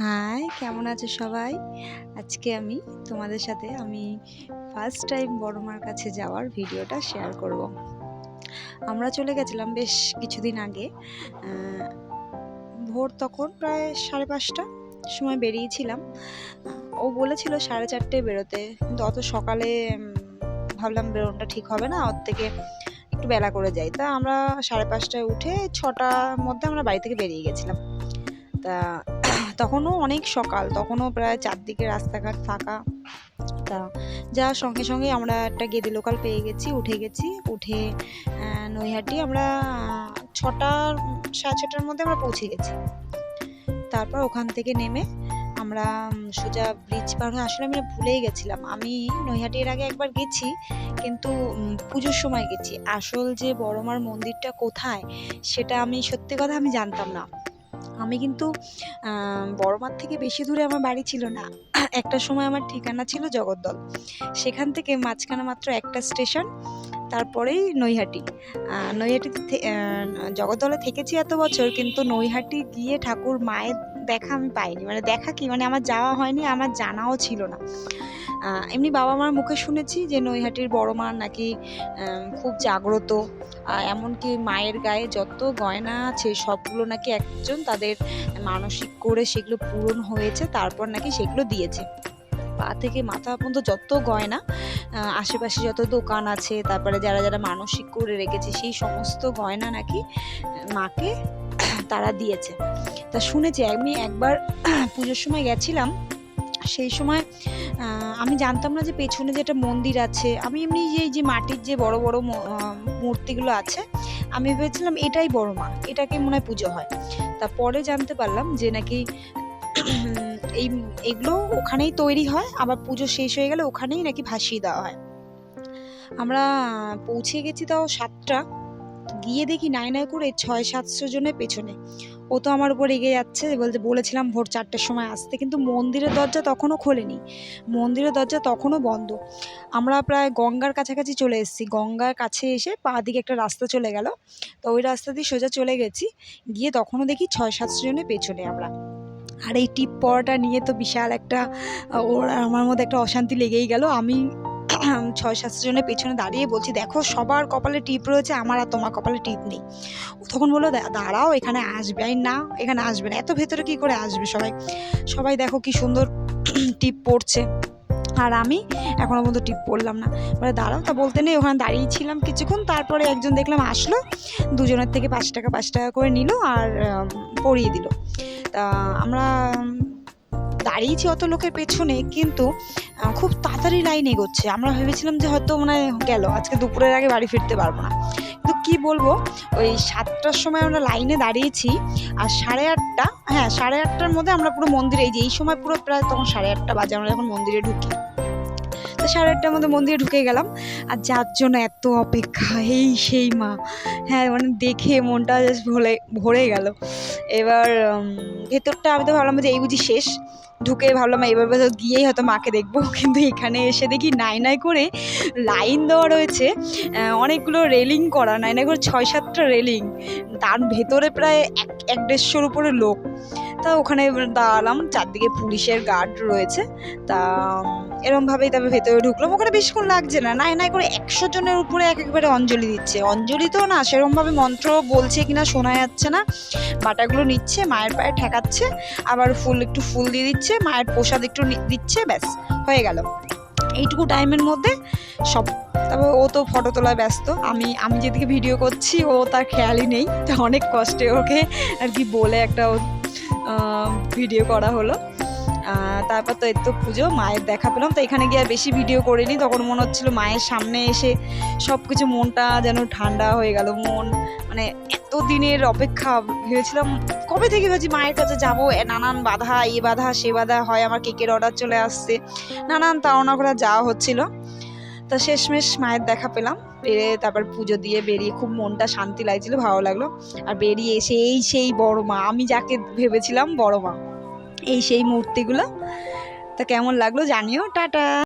High কেমন আছো সবাই? আজকে আমি তোমাদের সাথে, আমি ফার্স্ট টাইম বড়মার কাছে যাওয়ার ভিডিওটা শেয়ার করব। আমরা চলে গেছিলাম বেশ কিছুদিন আগে ভোর তখন প্রায় সাড়ে পাঁচটা সময় বেরিয়েছিলাম। ও বলেছিল সাড়ে চারটে বেরোতে, কিন্তু অত সকালে ভাবলাম বেরোনটা ঠিক হবে না, ওর থেকে একটু বেলা করে যাই। তা আমরা সাড়ে পাঁচটায় উঠে ছটার মধ্যে আমরা বাড়ি থেকে বেরিয়ে গেছিলাম। তা তখনও অনেক সকাল, তখনও প্রায় চারদিকে রাস্তাঘাট ফাঁকা। তা যা সঙ্গে সঙ্গে আমরা একটা গেদে লোকাল পেয়ে গেছি, উঠে গেছি, উঠে নৈহাটি আমরা ছটার সাড়ে ছটার মধ্যে আমরা পৌঁছে গেছি। তারপর ওখান থেকে নেমে আমরা সোজা ব্রিজ পার হয়ে, আসলে আমি ভুলেই গেছিলাম। আমি নৈহাটি এর আগে একবার গেছি, কিন্তু পুজোর সময় গেছি। আসল যে বড়মার মন্দিরটা কোথায়, সেটা আমি সত্যি কথা আমি জানতাম না। আমি কিন্তু বড়মার থেকে বেশি দূরে আমার বাড়ি ছিল না। একটা সময় আমার ঠিকানা ছিল জগদ্দল। সেখান থেকে মাঝখানে মাত্র একটা স্টেশন, তারপরেই নৈহাটি। নৈহাটিতে জগদ্দলে থেকেছি এত বছর, কিন্তু নৈহাটি গিয়ে ঠাকুর মায়ের দেখা আমি পাইনি। মানে দেখা কি? মানে আমার যাওয়া হয়নি, আমার জানাও ছিল না। এমনি বাবা মার মুখে শুনেছি যে নৈহাটির বড় মা নাকি খুব জাগ্রত। এমনকি মায়ের গায়ে যত গয়না আছে, সবগুলো নাকি একজন তাদের মানসিক করে সেগুলো পূরণ হয়েছে, তারপর নাকি সেগুলো দিয়েছে। পা থেকে মাথা পর্যন্ত যত গয়না আশেপাশে যত দোকান আছে, তারপরে যারা যারা মানসিক করে রেখেছে, সেই সমস্ত গয়না নাকি মাকে তারা দিয়েছে। তা শুনেছি, আমি একবার পুজোর সময় গেছিলাম, সেই সময় আমি জানতাম না যে পেছনে যেটা মন্দির আছে। আমি এমনি এই যে মাটির যে বড় বড় মূর্তিগুলো আছে, আমি ভেবেছিলাম এটাই বড় মা এটাকে মনে হয় পুজো হয়। তা পরে জানতে পারলাম যে নাকি এই, এগুলো ওখানেই তৈরি হয়, আবার পুজো শেষ হয়ে গেলে ওখানেই নাকি ভাসিয়ে দেওয়া হয়। আমরা পৌঁছে গেছি তাও সাতটা। গিয়ে দেখি নাই নাই করে ছয়, সাতশো জনের পেছনে। ও তো আমার উপর এগিয়ে যাচ্ছে বলতে বলেছিলাম ভোর চারটের সময় আসতে, কিন্তু মন্দিরের দরজা তখনও খোলেনি। মন্দিরের দরজা তখনও বন্ধ। আমরা প্রায় গঙ্গার কাছাকাছি চলে এসেছি। গঙ্গার কাছে এসে পা দিকে একটা রাস্তা চলে গেল। তো ওই রাস্তা দিয়ে সোজা চলে গেছি। গিয়ে তখনও দেখি ছয়, সাতশো জনের পেছনে আমরা। আর এই টিপ পড়াটা নিয়ে তো বিশাল একটা ওর, আমার মধ্যে একটা অশান্তি লেগেই গেল। আমি ছয় সাতশো জনের পেছনে দাঁড়িয়ে বলছি, দেখো, সবার কপালে টিপ রয়েছে, আমার আর তোমার কপালে টিপ নেই। ও তখন বলল দাঁড়াও, এখানে আসবে না, এখানে আসবে না। এত ভেতরে কি করে আসবে সবাই? সবাই দেখো কি সুন্দর টিপ পড়ছে। আর আমি এখনও পর্যন্ত টিপ পড়লাম না। বলে, দাঁড়াও, তা বলতে নেই, ওখানে দাঁড়িয়েছিলাম কিছুক্ষণ, তারপরে একজন দেখলাম আসলো, দুজনের থেকে পাঁচ টাকা পাঁচ টাকা করে নিল আর পরিয়ে দিল। তা আমরা দাঁড়িয়েছি অত লোকের পেছনে, কিন্তু খুব তাড়াতাড়ি লাইন এগোচ্ছে। আমরা ভেবেছিলাম যে হয়তো মানে গেল, আজকে দুপুরের আগে বাড়ি ফিরতে পারব না। কিন্তু কি বলব, ওই সাতটার সময় আমরা লাইনে দাঁড়িয়েছি আর সাড়ে আটটা হ্যাঁ সাড়ে আটটার মধ্যে আমরা পুরো মন্দিরে, এই যে এই সময় পুরো প্রায় তখন সাড়ে আটটা বাজে, আমরা যখন মন্দিরে ঢুকি। তো সাড়ে আটটার মধ্যে মন্দিরে ঢুকে গেলাম। আর যার জন্য এত অপেক্ষা, এই সেই মা। হ্যাঁ মানে দেখে মনটা জাস্ট ভরে ভরে গেল। এবার ভেতরটা আমি তো ভাবলাম যে এই বুঝি শেষ। ঢুকে ভাবলাম এবার বোধ গিয়েই হয়তো মাকে দেখব। কিন্তু এখানে এসে দেখি নাই নাই করে লাইন দেওয়া রয়েছে। অনেকগুলো রেলিং করা, নাই নাই করে ছয় সাতটা রেলিং। তার ভেতরে প্রায় এক এক দেড়শোর উপরে লোক। তা ওখানে দাঁড়ালাম, চারদিকে পুলিশের গার্ড রয়েছে। তা এরমভাবেই তবে ভেতরে ঢুকলাম ওখানে বেশিক্ষণ লাগছে না। নাই নাই করে একশো জনের উপরে এক একবারে অঞ্জলি দিচ্ছে। অঞ্জলি তো না সেরমভাবে মন্ত্র বলছে কিনা শোনা যাচ্ছে না। বাটাগুলো নিচ্ছে, মায়ের পায়ে ঠেকাচ্ছে, আবার ফুল একটু ফুল দিয়ে দিচ্ছে, মায়ের প্রসাদ একটু দিচ্ছে, ব্যাস, হয়ে গেল। এইটুকু টাইমের মধ্যে সব তবে ও তো ফটো তোলায় ব্যস্ত। আমি আমি যেদিকে ভিডিও করছি, ও তার খেয়ালই নেই। তো অনেক কষ্টে ওকে আর কি বলে একটা ভিডিও করা হলো। তারপর তো এই তো পুজো, মায়ের দেখা পেলাম। তো এখানে গিয়ে বেশি ভিডিও করিনি, তখন মনে হচ্ছিল মায়ের সামনে এসে সব কিছু মনটা যেন ঠান্ডা হয়ে গেল, মন মানে এত দিনের অপেক্ষা ভেবেছিলাম, কবে থেকে ভেবেছি মায়ের কাছে যাব? নানান বাধা, এ বাধা, সে বাধা, হয় আমার কেকের অর্ডার চলে আসছে, নানান তাড়না করে যাওয়া হচ্ছিল। তা শেষমেশ মায়ের দেখা পেলাম, পেরে তারপর পুজো দিয়ে বেরিয়ে খুব মনটা শান্তি লাগছিল, ভালো লাগল। আর বেরিয়ে এসে এই সেই বড় মা, আমি যাকে ভেবেছিলাম বড় মা। এই সেই মূর্তিগুলো তা কেমন লাগল জানিও টাটা।